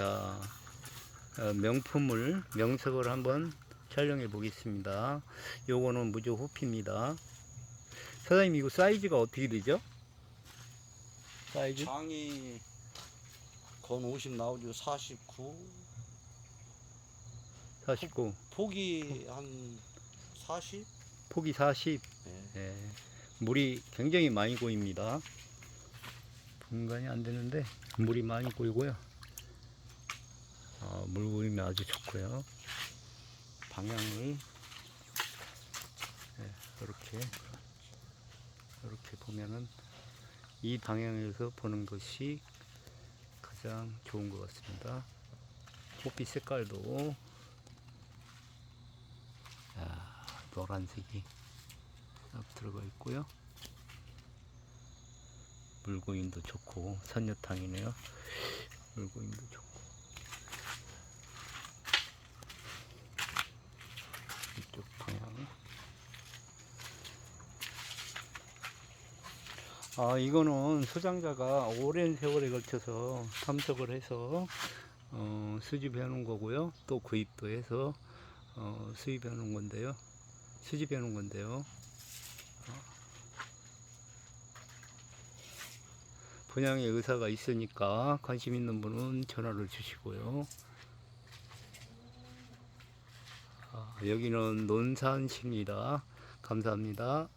자, 어, 명품을 명석을 한번 촬영해 보겠습니다. 요거는 무조 호피입니다. 사장님 이거 사이즈가 어떻게 되죠? 사이즈? 장이 건 50 나오죠. 49. 49. 폭이 한 40? 폭이 40. 네. 예, 물이 굉장히 많이 고입니다. 분간이 안 되는데 물이 많이 고이고요. 어, 물 고임이 아주 좋고요. 방향을 예, 이렇게 이렇게 보면은 이 방향에서 보는 것이 가장 좋은 것 같습니다. 호빛 색깔도 야, 노란색이 딱 들어가 있고요. 물고임도 좋고 산녀탕이네요. 물고임도 좋고 이쪽 방향. 아 이거는 소장자가 오랜 세월에 걸쳐서 탐색을 해서 어, 수집해 놓은 거고요. 또 구입도 해서 어, 수입해 놓은 건데요. 수집해 놓은 건데요. 분양의 의사가 있으니까 관심 있는 분은 전화를 주시고요. 아, 여기는 논산시입니다. 감사합니다.